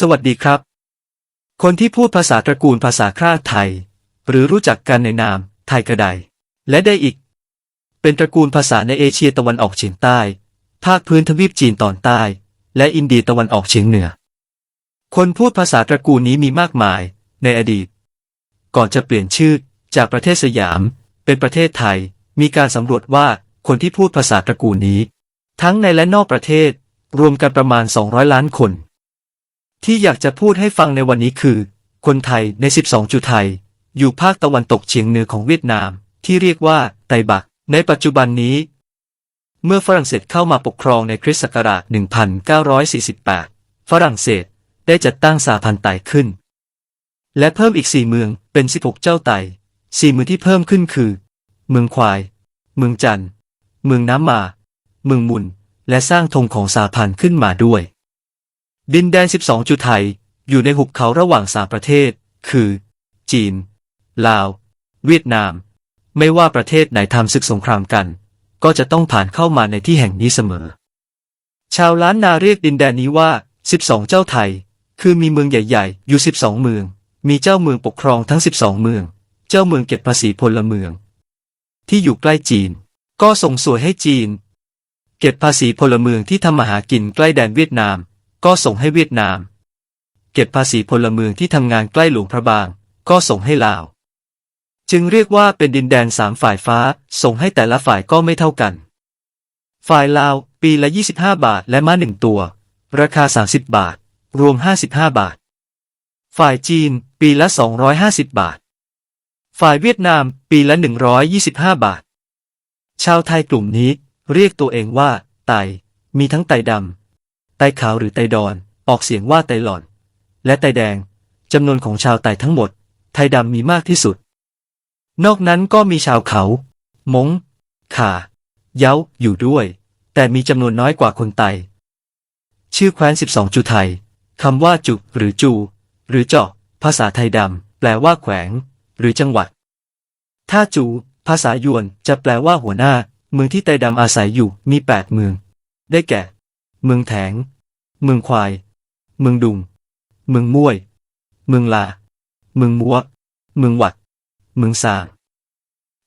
สวัสดีครับ คนที่พูดภาษาตระกูลภาษาคราดไทย หรือรู้จักกันในนาม ไทยกระไดและได้อีก เป็นตระกูลภาษาในเอเชียตะวันออกเฉียงใต้ ภาคพื้นทวีปจีนตอนใต้ และอินเดียตะวันออกเฉียงเหนือ คนพูดภาษาตระกูลนี้มีมากมาย ในอดีต ก่อนจะเปลี่ยนชื่อจากประเทศสยาม เป็นประเทศไทย มีการสำรวจว่าคนที่พูดภาษาตระกูลนี้ ทั้งในและนอกประเทศ รวมกันประมาณ 200 ล้านคน ที่อยากจะพูดให้ฟังในวันนี้คือ คนไทยใน 12 จุดไทย อยู่ภาคตะวันตกเฉียงเหนือของเวียดนาม ที่เรียกว่าไตบัก ในปัจจุบันนี้ เมื่อฝรั่งเศสเข้ามาปกครองในคริสต์ศักราช 1948 ฝรั่งเศสได้จัดตั้งสาพันธ์ไตขึ้น และเพิ่มอีกสี่เมืองเป็น 16 เจ้าไตสี่เมืองที่เพิ่มขึ้นคือ เมืองควาย เมืองจันทร์เมืองน้ำมา เมืองมุน และสร้างธงของสาพันธ์ขึ้นมาด้วย ดินแดน 12 จุดไทย อยู่ในหุบเขาระหว่างสามประเทศ คือ จีน ลาว เวียดนาม ไม่ว่าประเทศไหนทำศึกสงครามกัน ก็จะต้องผ่านเข้ามาในที่แห่งนี้เสมอ ชาวล้านนาเรียกดินแดนนี้ว่า 12 เจ้าไทย คือมีเมืองใหญ่ ๆ อยู่ 12 เมือง มีเจ้าเมืองปกครองทั้ง 12 เมือง เจ้าเมืองเก็บภาษีพลเมือง ที่อยู่ใกล้จีน ก็ส่งสวยให้จีน เก็บภาษีพลเมืองที่ทำมาหากินใกล้แดนเวียดนาม ก็ส่งให้เวียดนาม เก็บภาษีพลเมืองที่ทำงานใกล้หลวงพระบาง ก็ส่งให้ลาว จึงเรียกว่าเป็นดินแดนสามฝ่ายฟ้า ส่งให้แต่ละฝ่ายก็ไม่เท่ากัน ฝ่ายลาว ปีละ 25 บาทและม้าหนึ่งตัว ราคา 30 บาท รวม 55 บาท ฝ่ายจีน ปีละ 250 บาท ฝ่ายเวียดนาม ปีละ 125 บาท ชาวไทยกลุ่มนี้เรียกตัวเองว่า ไต มีทั้งไตดำ ไตขาวหรือไตดอน ออกเสียงว่าไตหล่อน และไตแดงจำนวนของชาวไตทั้งหมด ไทยดำมีมากที่สุด นอกนั้นก็มีชาวเขามงข่า เย้า อยู่ด้วย แต่มีจำนวนน้อยกว่าคนไต ชื่อแคว้น 12 จุไทยคำว่าจุหรือจู หรือเจาะภาษาไทยดำ แปลว่าแขวง หรือจังหวัด ถ้าจู ภาษายวน จะแปลว่าหัวหน้า เมืองที่ไตดำอาศัยอยู่มีแปดเมือง ได้แก่ เมืองแถง เมืองควาย เมืองดุง เมืองม่วย เมืองลา เมืองมัว เมืองหวัด เมืองซา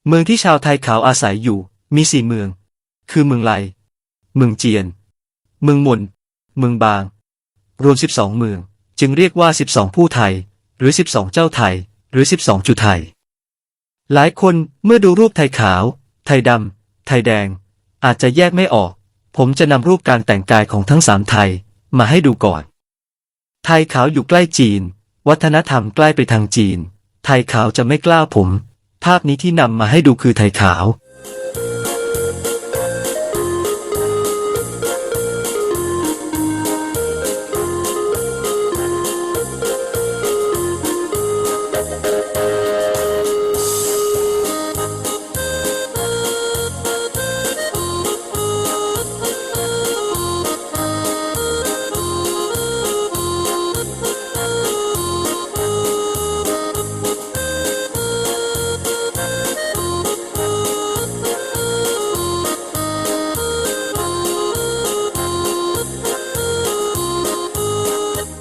เมืองที่ชาวไทยขาวอาศัยอยู่ มีสี่เมือง คือเมืองไล เมืองเจียน เมืองมน เมืองบาง รวม 12 เมือง จึงเรียกว่า 12 ผู้ไทย หรือ 12 เจ้าไทย หรือ 12 จุไทย หลายคนเมื่อดูรูปไทยขาว ไทยดำ ไทยแดง อาจจะแยกไม่ออก ผมจะนำรูปการแต่งกายของทั้งสามไทยมาให้ดูก่อน ไทยขาวอยู่ใกล้จีน วัฒนธรรมใกล้ไปทางจีน ไทยขาวจะไม่กล้าผม ภาพนี้ที่นำมาให้ดูคือไทยขาว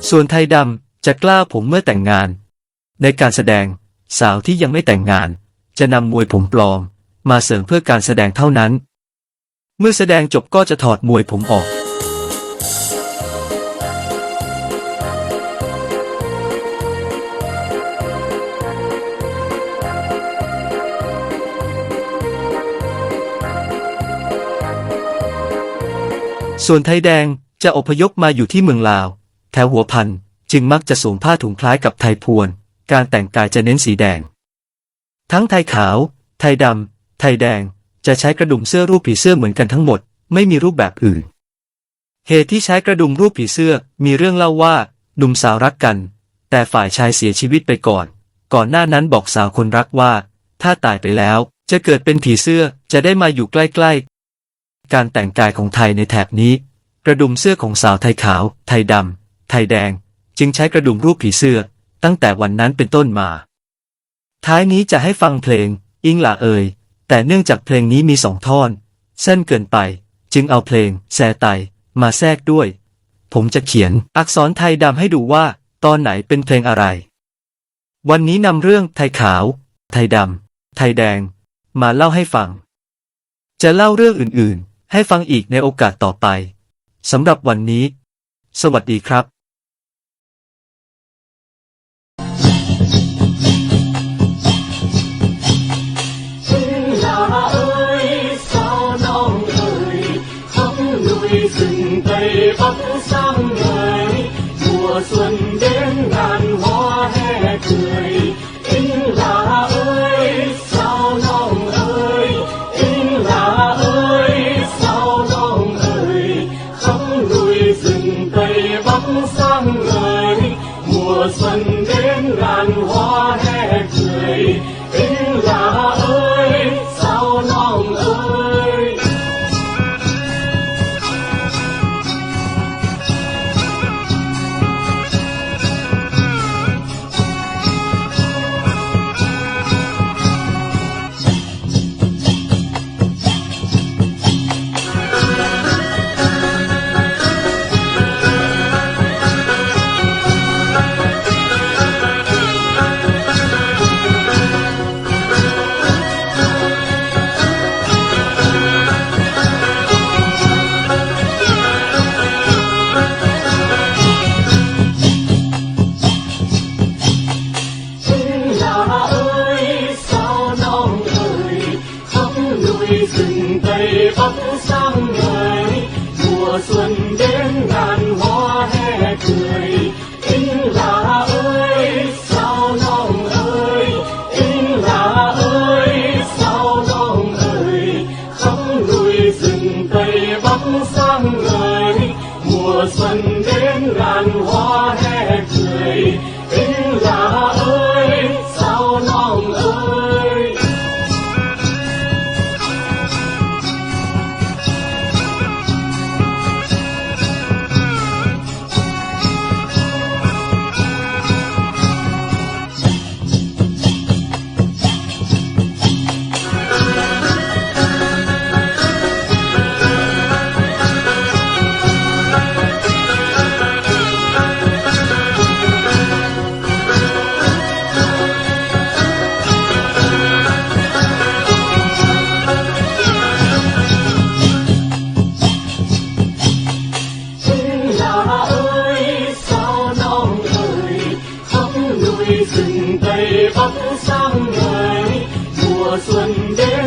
ส่วนไทยดำจะกล้าผมเมื่อแต่งงาน ในการแสดงสาวที่ยังไม่แต่งงาน จะนำมวยผมปลอม มาเสริมเพื่อการแสดงเท่านั้น เมื่อแสดงจบก็จะถอดมวยผมออก ส่วนไทยแดงจะอพยพมาอยู่ที่เมืองลาว แถวหัวพัน จึงมักจะสวมผ้าถุงคล้ายกับไทยพวน การแต่งกายจะเน้นสีแดง ทั้งไทยขาว ไทยดำ ไทยแดง จะใช้กระดุมเสื้อรูปผีเสื้อเหมือนกันทั้งหมด ไม่มีรูปแบบอื่น เหตุที่ใช้กระดุมรูปผีเสื้อมีเรื่องเล่าว่าหนุ่มสาวรักกัน แต่ฝ่ายชายเสียชีวิตไปก่อน ก่อนหน้านั้นบอกสาวคนรักว่า ถ้าตายไปแล้วจะเกิดเป็นผีเสื้อจะได้มาอยู่ใกล้ๆ การแต่งกายของไทยในแถบนี้ กระดุมเสื้อของสาวไทยขาว ไทยดำ ไทยแดงจึงใช้กระดุมรูปผีเสื้อ ตั้งแต่วันนั้นเป็นต้นมา ท้ายนี้จะให้ฟังเพลง อิงหล่าเอ่ยแต่เนื่องจากเพลงนี้มีสองท่อนเส้นเกินไป จึงเอาเพลง แซไตมาแทรกด้วย ผมจะเขียนอักษรไทยดำให้ดูว่า ตอนไหนเป็นเพลงอะไร วันนี้นำเรื่องไทยขาว ไทยดำไทยแดง มาเล่าให้ฟัง จะเล่าเรื่องอื่นๆ ให้ฟังอีกในโอกาสต่อไปสำหรับวันนี้ สวัสดีครับ khắp rừng tây bắc sang người mùa xuân đến ngàn hoa hè cười Yên là ơi sao lòng ơi Yên là ơi sao lòng ơi khắp núi rừng tây bắc sang người mùa xuân đến ngàn hoa hè 감 사. sáng người mùa xuân đến.